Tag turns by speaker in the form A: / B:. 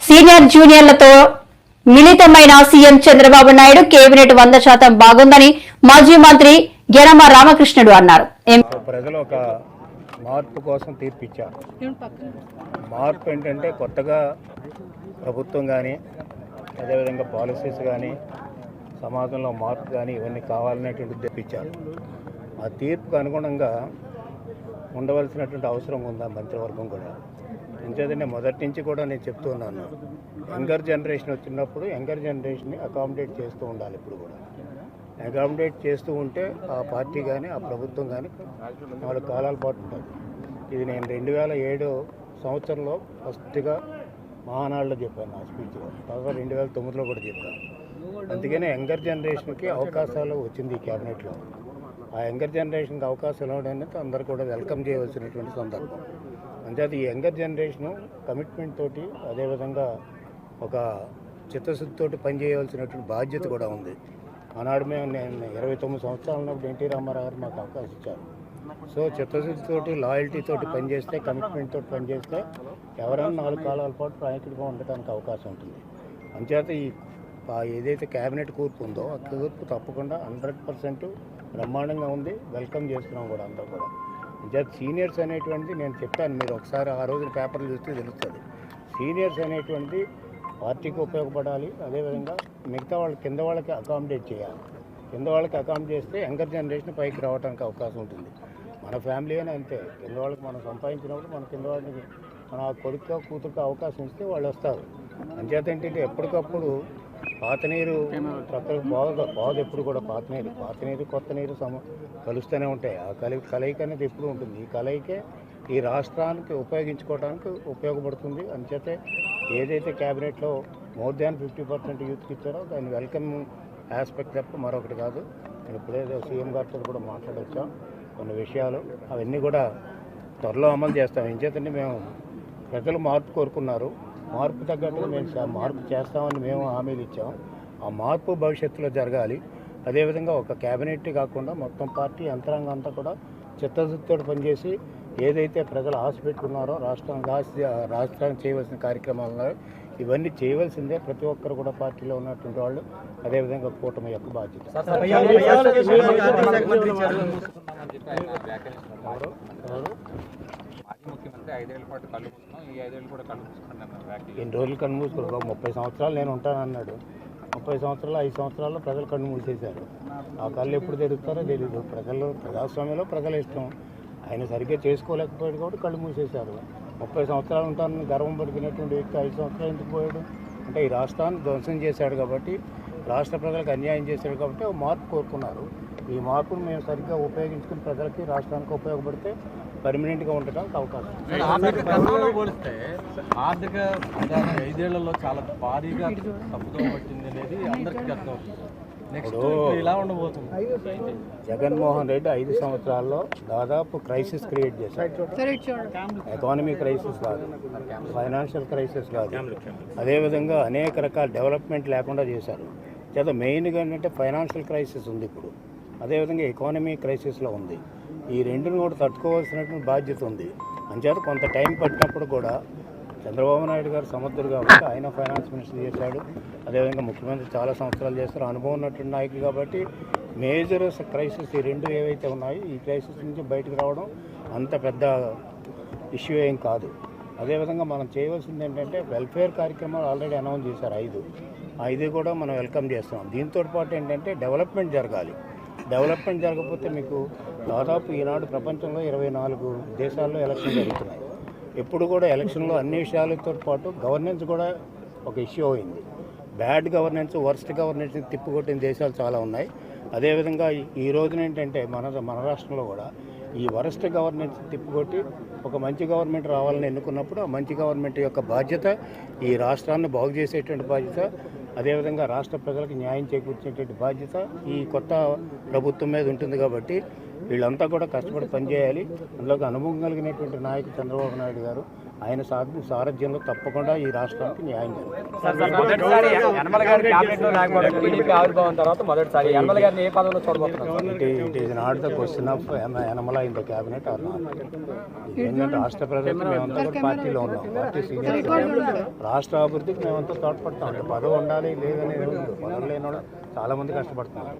A: Senior జూనియర్లతో మిళితమైన CM Chandrababu Naidu cabinet వంద శాతం బాగుందని మాజీ మంత్రి గెనమ రామకృష్ణుడు అన్నారు.
B: ప్రజలు ఒక మార్పు కోసం తీర్పిచ్చారు. మార్పు ఏంటంటే కొత్తగా ప్రభుత్వం కానీ అదేవిధంగా పాలసీస్ కానీ సమాజంలో మార్పు కానీ ఇవన్నీ కావాలనేటువంటి తెప్పించారు ఆ తీర్పుకు అనుగుణంగా ఉండవలసినటువంటి అవసరం ఉందా మంత్రివర్గం కూడా? ఎంచేతంటే మొదటి నుంచి కూడా నేను చెప్తున్నాను యంగర్ జనరేషన్ వచ్చినప్పుడు యంగర్ జనరేషన్ని అకామిడేట్ చేస్తూ ఉండాలి ఇప్పుడు కూడా. అకామిడేట్ చేస్తూ ఉంటే ఆ పార్టీ కానీ ఆ ప్రభుత్వం కానీ నాలుగు కాలాల పాటు ఉంటుంది. ఇది నేను రెండు వేల ఏడు సంవత్సరంలో ఫస్ట్గా మహానాడులో చెప్పాను నా స్పీచ్లో తర్వాత రెండు వేల తొమ్మిదిలో కూడా చెప్పాను అందుకనే యంగర్ జనరేషన్కి అవకాశాలు వచ్చింది ఈ క్యాబినెట్లో. ఆ యంగర్ జనరేషన్కి అవకాశం ఇవ్వడానికి అందరు అందరూ కూడా వెల్కమ్ చేయవలసినటువంటి సందర్భం. అంతేత ఈ యంగర్ జనరేషను కమిట్మెంట్ తోటి అదేవిధంగా ఒక చిత్తశుద్ధితోటి పనిచేయవలసినటువంటి బాధ్యత కూడా ఉంది. ఆనాడు మేము నేను ఇరవై తొమ్మిది సంవత్సరాలు ఉన్నప్పుడు ఎన్టీ రామారావు గారు మాకు అవకాశం ఇచ్చారు. సో చిత్తశుద్ధితోటి లాయల్టీతోటి పనిచేస్తే కమిట్మెంట్ తోటి పనిచేస్తే ఎవరైనా నాలుగు కాలాల పాటు నాయకుడిగా ఉండటానికి అవకాశం ఉంటుంది. అంచేత ఈ ఏదైతే క్యాబినెట్ కూర్పు ఉందో ఆ కూర్పు తప్పకుండా హండ్రెడ్ పర్సెంట్ బ్రహ్మాండంగా ఉంది. వెల్కమ్ చేస్తున్నాం కూడా అందరూ కూడా. జస్ట్ సీనియర్స్ అనేటువంటిది నేను చెప్తాను మీరు ఒకసారి ఆ రోజున పేపర్లు చూస్తే తెలుస్తుంది. సీనియర్స్ అనేటువంటిది పార్టీకి ఉపయోగపడాలి అదేవిధంగా మిగతా వాళ్ళ కింద వాళ్ళకి అకామిడేట్ చేయాలి. కింద వాళ్ళకి అకామిడేట్ చేస్తే యంగర్ జనరేషన్ పైకి రావడానికి అవకాశం ఉంటుంది. మన ఫ్యామిలీ అని అంతే. కింద వాళ్ళకి మనం సంపాదించినప్పుడు మన కింద వాళ్ళకి మన కొడుకు కూతురుకు అవకాశం ఇస్తే వాళ్ళు వస్తారు. అంచేత ఏంటంటే ఎప్పటికప్పుడు పాత నీరు కొత్త బాగా బాగా ఎప్పుడు కూడా పాత నీరు. పాత నీరు కొత్త నీరు సమ కలుస్తూనే ఉంటాయి. ఆ కలి కలయిక అనేది ఎప్పుడు ఉంటుంది. ఈ కలయికే ఈ రాష్ట్రానికి ఉపయోగించుకోవడానికి ఉపయోగపడుతుంది. అంచేతే ఏదైతే క్యాబినెట్లో మోర్ దాన్ ఫిఫ్టీ పర్సెంట్ యూత్కి ఇచ్చారో దాన్ని వెల్కమ్ ఆస్పెక్ట్ తప్ప మరొకటి కాదు. నేను ఇప్పుడే సీఎం గారితో కూడా మాట్లాడొచ్చాం. కొన్ని విషయాలు అవన్నీ కూడా త్వరలో అమలు చేస్తాం. ఏం మేము ప్రజలు మార్పు కోరుకున్నారు. మార్పు తగ్గట్టుగా మేము మార్పు చేస్తామని మేము హామీలు ఇచ్చాం ఆ మార్పు భవిష్యత్తులో జరగాలి అదేవిధంగా ఒక క్యాబినెట్ కాకుండా మొత్తం పార్టీ యంత్రాంగం అంతా కూడా చిత్తశుద్ధితో పనిచేసి ఏదైతే ప్రజలు ఆశ పెట్టుకున్నారో రాష్ట్రానికి ఆశ రాష్ట్రానికి చేయవలసిన కార్యక్రమాలు ఉన్నాయో ఇవన్నీ చేయవలసిందే ప్రతి ఒక్కరు కూడా పార్టీలో ఉన్నటువంటి వాళ్ళు అదేవిధంగా కూటమి యొక్క బాధ్యత ఎవరు?
C: ముఖ్యమంత్రి ఐదేళ్ళ పాటు కళ్ళు మూసుకున్నాం. ఈ ఐదేళ్ళు కూడా కళ్ళు మూసుకుంటాం అన్నారు వ్యాఖ్యలు
B: ఎన్ని రోజులు కన్ను మూసుకున్నారు? ఒక ముప్పై సంవత్సరాలు నేను ఉంటానన్నాడు ముప్పై సంవత్సరాలు ఐదు సంవత్సరాల్లో ప్రజలు కన్ను మూసేశారు. ఆ కళ్ళు ఎప్పుడు తెరుస్తారో తెలియదు ప్రజలు ప్రజాస్వామ్యంలో ప్రజల ఇష్టం. ఆయన సరిగ్గా చేసుకోలేకపోయాడు కాబట్టి కళ్ళు మూసేశారు. ముప్పై సంవత్సరాలు ఉంటానని గర్వం పడుకునేటువంటి వ్యక్తి ఐదు సంవత్సరాలు ఎందుకు పోయాడు? అంటే ఈ రాష్ట్రాన్ని ధ్వంసం చేశాడు కాబట్టి రాష్ట్ర ప్రజలకు అన్యాయం చేశాడు కాబట్టి ఒక మార్పు కోరుకున్నారు. ఈ మార్పును మేము సరిగ్గా ఉపయోగించుకుని ప్రజలకి రాష్ట్రానికి ఉపయోగపడితే పర్మనెంట్గా ఉండటానికి అవకాశం.
D: ఆర్థిక పోలిస్తే ఆర్థిక విధానం ఐదేళ్ళలో చాలా భారీగా తప్పుదో పట్టింది అనేది అందరికీ అర్థం
B: జగన్మోహన్ రెడ్డి ఐదు సంవత్సరాల్లో దాదాపు క్రైసిస్ క్రియేట్ చేశారు ఎకానమీ క్రైసిస్ కాదు ఫైనాన్షియల్ క్రైసిస్ కాదు. అదేవిధంగా అనేక రకాల డెవలప్మెంట్ లేకుండా చేశారు. చేత మెయిన్గా ఏంటంటే ఫైనాన్షియల్ క్రైసిస్ ఉంది ఇప్పుడు. అదేవిధంగా ఎకానమీ క్రైసిస్లో ఉంది. ఈ రెండును కూడా తట్టుకోవాల్సినటువంటి బాధ్యత ఉంది. అంచేత కొంత టైం పట్టినప్పుడు కూడా చంద్రబాబు నాయుడు గారు సమర్థుడు కాబట్టి ఆయన ఫైనాన్స్ మినిస్టర్ చేశాడు. అదేవిధంగా ముఖ్యమంత్రి చాలా సంవత్సరాలు చేస్తారు. అనుభవం ఉన్నటువంటి నాయకులు కాబట్టి మేజర్ క్రైసిస్ ఈ రెండు ఏవైతే ఉన్నాయో ఈ క్రైసిస్ నుంచి బయటకు రావడం అంత పెద్ద ఇష్యూ ఏం కాదు. అదేవిధంగా మనం చేయవలసింది ఏంటంటే వెల్ఫేర్ కార్యక్రమాలు ఆల్రెడీ అనౌన్స్ చేశారు ఐదు. ఐదు కూడా మనం వెల్కమ్ చేస్తున్నాం. దీంతో పాటు ఏంటంటే డెవలప్మెంట్ జరగాలి. డెవలప్మెంట్ జరగకపోతే మీకు దాదాపు ఈనాడు ప్రపంచంలో ఇరవై నాలుగు దేశాల్లో ఎలక్షన్ జరుగుతున్నాయి. ఎప్పుడు కూడా ఎలక్షన్లో అన్ని విషయాలతో పాటు గవర్నెన్స్ కూడా ఒక ఇష్యూ అయింది. బ్యాడ్ గవర్నెన్స్ వర్స్ట్ గవర్నెన్స్ తిప్పుకొట్టిన దేశాలు చాలా ఉన్నాయి. అదేవిధంగా ఈ- రోజున ఏంటంటే మన మన రాష్ట్రంలో కూడా ఈ వరస్ట్ గవర్నెన్స్ తిప్పుకొట్టి ఒక మంచి గవర్నమెంట్ రావాలని ఎన్నుకున్నప్పుడు ఆ మంచి గవర్నమెంట్ యొక్క బాధ్యత ఈ రాష్ట్రాన్ని బాగు చేసేటువంటి బాధ్యత అదేవిధంగా రాష్ట్ర ప్రజలకు న్యాయం చేకూర్చేటువంటి బాధ్యత ఈ కొత్త ప్రభుత్వం మీద ఉంటుంది కాబట్టి వీళ్ళంతా కూడా కష్టపడి పనిచేయాలి. అందులోకి అనుభవం కలిగినటువంటి నాయకుడు చంద్రబాబు నాయుడు గారు ఆయన సారథ్యంలో తప్పకుండా ఈ రాష్ట్రానికి న్యాయం it it is not the question of Yanamala in the cabinet or not. ఏంటంటే రాష్ట్ర ప్రజలకు మేమంతా పార్టీలో ఉన్నాం. పార్టీ సీనియర్ రాష్ట్ర అభివృద్ధికి మేమంతా తోడ్పడతాం. అంటే పదవి ఉండాలి లేదని పదవి లేని చాలా మంది కష్టపడుతున్నారు.